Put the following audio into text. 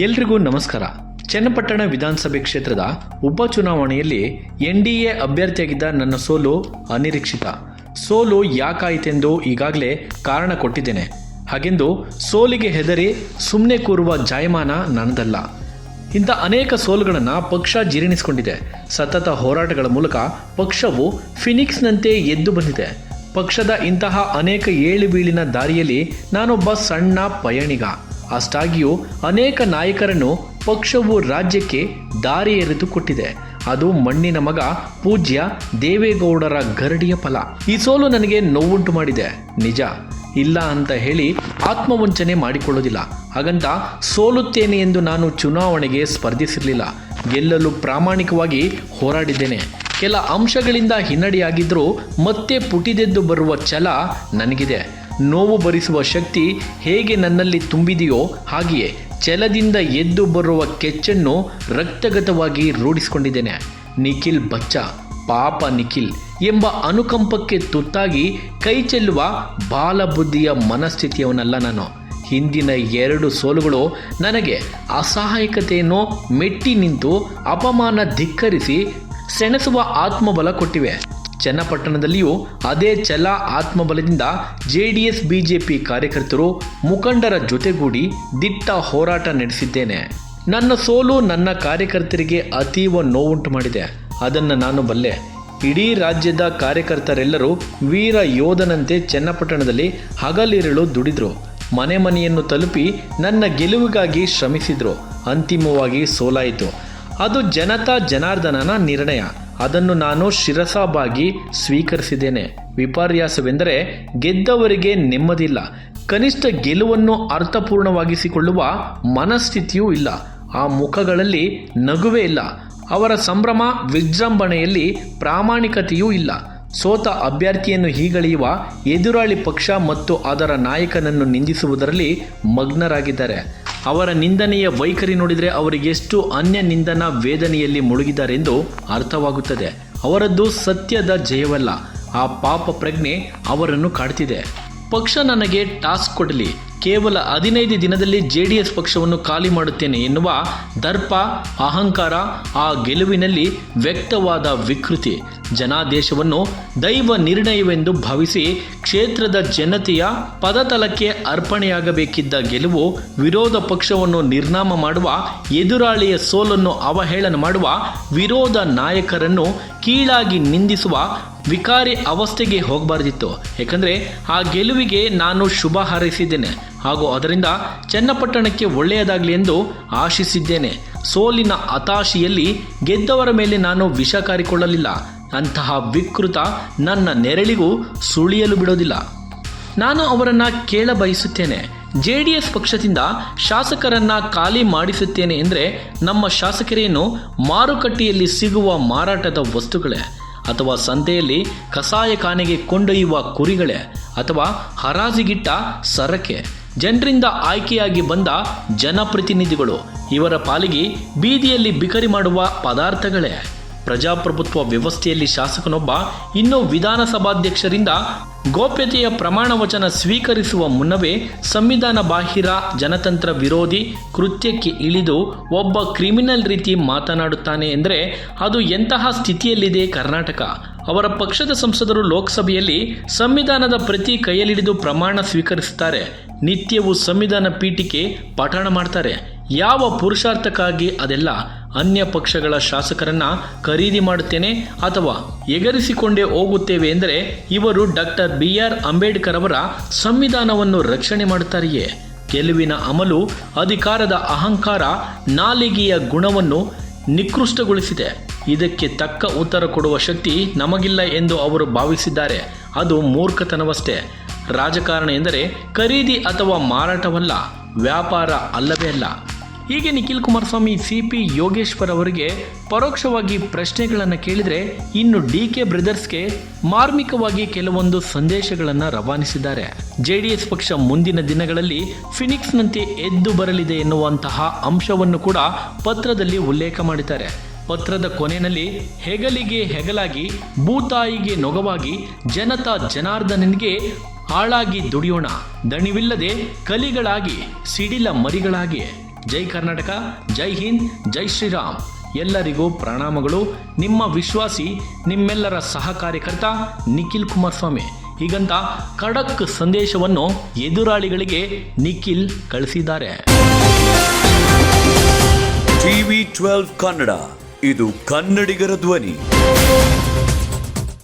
ಎಲ್ರಿಗೂ ನಮಸ್ಕಾರ. ಚನ್ನಪಟ್ಟಣ ವಿಧಾನಸಭೆ ಕ್ಷೇತ್ರದ ಉಪಚುನಾವಣೆಯಲ್ಲಿ ಎನ್ ಡಿ ಎ ಅಭ್ಯರ್ಥಿಯಾಗಿದ್ದ ನನ್ನ ಸೋಲು ಅನಿರೀಕ್ಷಿತ. ಸೋಲು ಯಾಕಾಯಿತೆಂದು ಈಗಾಗಲೇ ಕಾರಣ ಕೊಟ್ಟಿದ್ದೇನೆ. ಹಾಗೆಂದು ಸೋಲಿಗೆ ಹೆದರಿ ಸುಮ್ಮನೆ ಕೂರುವ ಜಾಯಮಾನ ನನ್ನದಲ್ಲ. ಇಂಥ ಅನೇಕ ಸೋಲುಗಳನ್ನು ಪಕ್ಷ ಜೀರ್ಣಿಸಿಕೊಂಡಿದೆ. ಸತತ ಹೋರಾಟಗಳ ಮೂಲಕ ಪಕ್ಷವು ಫಿನಿಕ್ಸ್ನಂತೆ ಎದ್ದು ಬಂದಿದೆ. ಪಕ್ಷದ ಇಂತಹ ಅನೇಕ ಏಳು ಬೀಳಿನ ದಾರಿಯಲ್ಲಿ ನಾನೊಬ್ಬ ಸಣ್ಣ ಪಯಣಿಗ. ಅಷ್ಟಾಗಿಯೂ ಅನೇಕ ನಾಯಕರನ್ನು ಪಕ್ಷವು ರಾಜ್ಯಕ್ಕೆ ದಾರಿ ಎರೆದು ಕೊಟ್ಟಿದೆ. ಅದು ಮಣ್ಣಿನ ಮಗ ಪೂಜ್ಯ ದೇವೇಗೌಡರ ಗರಡಿಯ ಫಲ. ಈ ಸೋಲು ನನಗೆ ನೋವುಂಟು ಮಾಡಿದೆ. ನಿಜ. ಇಲ್ಲ ಅಂತ ಹೇಳಿ ಆತ್ಮವಂಚನೆ ಮಾಡಿಕೊಳ್ಳೋದಿಲ್ಲ. ಹಾಗಂತ ಸೋಲುತ್ತೇನೆ ಎಂದು ನಾನು ಚುನಾವಣೆಗೆ ಸ್ಪರ್ಧಿಸಿರಲಿಲ್ಲ. ಗೆಲ್ಲಲು ಪ್ರಾಮಾಣಿಕವಾಗಿ ಹೋರಾಡಿದ್ದೇನೆ. ಕೆಲ ಅಂಶಗಳಿಂದ ಹಿನ್ನಡೆಯಾಗಿದ್ದರೂ ಮತ್ತೆ ಪುಟಿದೆದ್ದು ಬರುವ ಛಲ ನನಗಿದೆ. ನೋವು ಭರಿಸುವ ಶಕ್ತಿ ಹೇಗೆ ನನ್ನಲ್ಲಿ ತುಂಬಿದೆಯೋ ಹಾಗೆಯೇ ಛಲದಿಂದ ಎದ್ದು ಬರುವ ಕೆಚ್ಚನ್ನು ರಕ್ತಗತವಾಗಿ ರೂಢಿಸಿಕೊಂಡಿದ್ದೇನೆ. ನಿಖಿಲ್ ಬಚ್ಚ, ಪಾಪ ನಿಖಿಲ್ ಎಂಬ ಅನುಕಂಪಕ್ಕೆ ತುತ್ತಾಗಿ ಕೈ ಚೆಲ್ಲುವ ಬಾಲಬುದ್ಧಿಯ ಮನಸ್ಥಿತಿಯವನಲ್ಲ ನಾನು. ಹಿಂದಿನ ಎರಡು ಸೋಲುಗಳು ನನಗೆ ಅಸಹಾಯಕತೆಯನ್ನು ಮೆಟ್ಟಿ ನಿಂತು ಅಪಮಾನ ಧಿಕ್ಕರಿಸಿ ಸೆಣಸುವ ಆತ್ಮಬಲ ಕೊಟ್ಟಿವೆ. ಚನ್ನಪಟ್ಟಣದಲ್ಲಿಯೂ ಅದೇ ಛಲ ಆತ್ಮಬಲದಿಂದ ಜೆ ಡಿ ಎಸ್ ಬಿಜೆಪಿ ಕಾರ್ಯಕರ್ತರು ಮುಖಂಡರ ಜೊತೆಗೂಡಿ ದಿಟ್ಟ ಹೋರಾಟ ನಡೆಸಿದ್ದೇನೆ. ನನ್ನ ಸೋಲು ನನ್ನ ಕಾರ್ಯಕರ್ತರಿಗೆ ಅತೀವ ನೋವುಂಟು ಮಾಡಿದೆ. ಅದನ್ನು ನಾನು ಬಲ್ಲೆ. ಇಡೀ ರಾಜ್ಯದ ಕಾರ್ಯಕರ್ತರೆಲ್ಲರೂ ವೀರ ಯೋಧನಂತೆ ಚನ್ನಪಟ್ಟಣದಲ್ಲಿ ಹಗಲಿರುಳು ದುಡಿದ್ರು. ಮನೆ ಮನೆಯನ್ನು ತಲುಪಿ ನನ್ನ ಗೆಲುವಿಗಾಗಿ ಶ್ರಮಿಸಿದ್ರು. ಅಂತಿಮವಾಗಿ ಸೋಲಾಯಿತು. ಅದು ಜನತಾ ಜನಾರ್ದನನ ನಿರ್ಣಯ. ಅದನ್ನು ನಾನು ಶಿರಸಾಬಾಗಿ ಸ್ವೀಕರಿಸಿದ್ದೇನೆ. ವಿಪರ್ಯಾಸವೆಂದರೆ ಗೆದ್ದವರಿಗೆ ನೆಮ್ಮದಿಲ್ಲ ಕನಿಷ್ಠ ಗೆಲುವನ್ನು ಅರ್ಥಪೂರ್ಣವಾಗಿಸಿಕೊಳ್ಳುವ ಮನಸ್ಥಿತಿಯೂ ಇಲ್ಲ. ಆ ಮುಖಗಳಲ್ಲಿ ನಗುವೇ ಇಲ್ಲ. ಅವರ ಸಂಭ್ರಮ ವಿಜೃಂಭಣೆಯಲ್ಲಿ ಪ್ರಾಮಾಣಿಕತೆಯೂ ಇಲ್ಲ. ಸೋತ ಅಭ್ಯರ್ಥಿಯನ್ನು ಹೀಗಳೆಯುವ ಎದುರಾಳಿ ಪಕ್ಷ ಮತ್ತು ಅದರ ನಾಯಕನನ್ನು ನಿಂದಿಸುವುದರಲ್ಲಿ ಮಗ್ನರಾಗಿದ್ದಾರೆ. ಅವರ ನಿಂದನೆಯ ವೈಖರಿ ನೋಡಿದರೆ ಅವರಿಗೆಷ್ಟು ಅನ್ಯ ನಿಂದನ ವೇದನೆಯಲ್ಲಿ ಮುಳುಗಿದ್ದಾರೆಂದು ಅರ್ಥವಾಗುತ್ತದೆ. ಅವರದ್ದು ಸತ್ಯದ ಜಯವಲ್ಲ. ಆ ಪಾಪ ಪ್ರಜ್ಞೆ ಅವರನ್ನು ಕಾಡ್ತಿದೆ. ಪಕ್ಷ ನನಗೆ ಟಾಸ್ಕ್ ಕೊಡಲಿ. ಕೇವಲ ಹದಿನೈದು ದಿನದಲ್ಲಿ ಜೆ ಡಿ ಎಸ್ ಪಕ್ಷವನ್ನು ಖಾಲಿ ಮಾಡುತ್ತೇನೆ ಎನ್ನುವ ದರ್ಪ, ಅಹಂಕಾರ ಆ ಗೆಲುವಿನಲ್ಲಿ ವ್ಯಕ್ತವಾದ ವಿಕೃತಿ. ಜನಾದೇಶವನ್ನು ದೈವ ನಿರ್ಣಯವೆಂದು ಭಾವಿಸಿ ಕ್ಷೇತ್ರದ ಜನತೆಯ ಪದತಲಕ್ಕೆ ಅರ್ಪಣೆಯಾಗಬೇಕಿದ್ದ ಗೆಲುವು ವಿರೋಧ ಪಕ್ಷವನ್ನು ನಿರ್ನಾಮ ಮಾಡುವ, ಎದುರಾಳಿಯ ಸೋಲನ್ನು ಅವಹೇಳನ ಮಾಡುವ ವಿರೋಧ ನಾಯಕರನ್ನು ಕೀಳಾಗಿ ನಿಂದಿಸುವ ವಿಕಾರಿ ಅವಸ್ಥೆಗೆ ಹೋಗಬಾರ್ದಿತ್ತು. ಯಾಕಂದರೆ ಆ ಗೆಲುವಿಗೆ ನಾನು ಶುಭ ಹಾರೈಸಿದ್ದೇನೆ. ಹಾಗೂ ಅದರಿಂದ ಚನ್ನಪಟ್ಟಣಕ್ಕೆ ಒಳ್ಳೆಯದಾಗಲಿ ಎಂದು ಆಶಿಸಿದ್ದೇನೆ. ಸೋಲಿನ ಹತಾಶೆಯಲ್ಲಿ ಗೆದ್ದವರ ಮೇಲೆ ನಾನು ವಿಷ ಕಾರಿಕೊಳ್ಳಲಿಲ್ಲ. ಅಂತಹ ವಿಕೃತ ನನ್ನ ನೆರಳಿಗೂ ಸುಳಿಯಲು ಬಿಡೋದಿಲ್ಲ. ನಾನು ಅವರನ್ನು ಕೇಳ ಬಯಸುತ್ತೇನೆ ಜೆ ಡಿ ಎಸ್ ಪಕ್ಷದಿಂದ ಶಾಸಕರನ್ನು ಖಾಲಿ ಮಾಡಿಸುತ್ತೇನೆ ಎಂದರೆ ನಮ್ಮ ಶಾಸಕರೇನು ಮಾರುಕಟ್ಟೆಯಲ್ಲಿ ಸಿಗುವ ಮಾರಾಟದ ವಸ್ತುಗಳೇ? ಅಥವಾ ಸಂತೆಯಲ್ಲಿ ಕಸಾಯಖಾನೆಗೆ ಕೊಂಡೊಯ್ಯುವ ಕುರಿಗಳೇ? ಅಥವಾ ಹರಾಜಿಗಿಟ್ಟ ಸರಕೆ? ಜನರಿಂದ ಆಯ್ಕೆಯಾಗಿ ಬಂದ ಜನಪ್ರತಿನಿಧಿಗಳು. ಇವರ ಪಾಲಿಗೆ ಬೀದಿಯಲ್ಲಿ ಬಿಕರಿ ಮಾಡುವ ಪದಾರ್ಥಗಳೇ. ಪ್ರಜಾಪ್ರಭುತ್ವ ವ್ಯವಸ್ಥೆಯಲ್ಲಿ ಶಾಸಕನೊಬ್ಬ ಇನ್ನು ವಿಧಾನಸಭಾಧ್ಯಕ್ಷರಿಂದ ಗೋಪ್ಯತೆಯ ಪ್ರಮಾಣ ವಚನ ಸ್ವೀಕರಿಸುವ ಮುನ್ನವೇ ಸಂವಿಧಾನ ಬಾಹಿರ ಜನತಂತ್ರ ವಿರೋಧಿ ಕೃತ್ಯಕ್ಕೆ ಇಳಿದು ಒಬ್ಬ ಕ್ರಿಮಿನಲ್ ರೀತಿ ಮಾತನಾಡುತ್ತಾನೆ ಎಂದರೆ ಅದು ಎಂತಹ ಸ್ಥಿತಿಯಲ್ಲಿದೆ ಕರ್ನಾಟಕ. ಅವರ ಪಕ್ಷದ ಸಂಸದರು ಲೋಕಸಭೆಯಲ್ಲಿ ಸಂವಿಧಾನದ ಪ್ರತಿ ಕೈಯಲ್ಲಿಡಿದು ಪ್ರಮಾಣ ಸ್ವೀಕರಿಸುತ್ತಾರೆ. ನಿತ್ಯವೂ ಸಂವಿಧಾನ ಪೀಠಿಕೆ ಪಠಣ ಮಾಡ್ತಾರೆ. ಯಾವ ಪುರುಷಾರ್ಥಕ್ಕಾಗಿ ಅದೆಲ್ಲ ಅನ್ಯ ಪಕ್ಷಗಳ ಶಾಸಕರನ್ನ ಖರೀದಿ ಮಾಡುತ್ತೇನೆ ಅಥವಾ ಎಗರಿಸಿಕೊಂಡೇ ಹೋಗುತ್ತೇವೆ ಎಂದರೆ ಇವರು ಡಾಕ್ಟರ್ ಬಿ ಆರ್ ಅಂಬೇಡ್ಕರ್ ಅವರ ಸಂವಿಧಾನವನ್ನು ರಕ್ಷಣೆ ಮಾಡುತ್ತಾರೆಯೇ? ಗೆಲುವಿನ ಅಮಲು, ಅಧಿಕಾರದ ಅಹಂಕಾರ, ನಾಲಿಗೆಯ ಗುಣವನ್ನು ನಿಕೃಷ್ಟಗೊಳಿಸಿದೆ. ಇದಕ್ಕೆ ತಕ್ಕ ಉತ್ತರ ಕೊಡುವ ಶಕ್ತಿ ನಮಗಿಲ್ಲ ಎಂದು ಅವರು ಭಾವಿಸಿದ್ದಾರೆ. ಅದು ಮೂರ್ಖತನವಷ್ಟೇ. ರಾಜಕಾರಣ ಎಂದರೆ ಖರೀದಿ ಅಥವಾ ಮಾರಾಟವಲ್ಲ, ವ್ಯಾಪಾರ ಅಲ್ಲವೇ ಅಲ್ಲ. ಹೀಗೆ ನಿಖಿಲ್ ಕುಮಾರಸ್ವಾಮಿ ಸಿ ಪಿ ಯೋಗೇಶ್ವರ್ ಅವರಿಗೆ ಪರೋಕ್ಷವಾಗಿ ಪ್ರಶ್ನೆಗಳನ್ನು ಕೇಳಿದರೆ ಇನ್ನು ಡಿ ಕೆ ಬ್ರದರ್ಸ್ಗೆ ಮಾರ್ಮಿಕವಾಗಿ ಕೆಲವೊಂದು ಸಂದೇಶಗಳನ್ನು ರವಾನಿಸಿದ್ದಾರೆ. ಜೆ ಡಿ ಎಸ್ ಪಕ್ಷ ಮುಂದಿನ ದಿನಗಳಲ್ಲಿ ಫಿನಿಕ್ಸ್ನಂತೆ ಎದ್ದು ಬರಲಿದೆ ಎನ್ನುವಂತಹ ಅಂಶವನ್ನು ಕೂಡ ಪತ್ರದಲ್ಲಿ ಉಲ್ಲೇಖ ಮಾಡಿದ್ದಾರೆ. ಪತ್ರದ ಕೊನೆಯಲ್ಲಿ ಹೆಗಲಿಗೆ ಹೆಗಲಾಗಿ, ಭೂತಾಯಿಗೆ ನೊಗವಾಗಿ ಜನತಾ ಜನಾರ್ದನನಿಗೆ ಹಾಳಾಗಿ ದುಡಿಯೋಣ. ದಣಿವಿಲ್ಲದೆ ಕಲಿಗಳಾಗಿ ಸಿಡಿಲ ಮರಿಗಳಾಗಿ. ಜೈ ಕರ್ನಾಟಕ, ಜೈ ಹಿಂದ್, ಜೈ ಶ್ರೀರಾಮ್. ಎಲ್ಲರಿಗೂ ಪ್ರಣಾಮಗಳು. ನಿಮ್ಮ ವಿಶ್ವಾಸಿ, ನಿಮ್ಮೆಲ್ಲರ ಸಹ ಕಾರ್ಯಕರ್ತ ನಿಖಿಲ್ ಕುಮಾರಸ್ವಾಮಿ. ಹೀಗಂತ ಖಡಕ್ ಸಂದೇಶವನ್ನು ಎದುರಾಳಿಗಳಿಗೆ ನಿಖಿಲ್ ಕಳಿಸಿದ್ದಾರೆ. TV twelve Kannada. ಇದು ಕನ್ನಡಿಗರ ಧ್ವನಿ.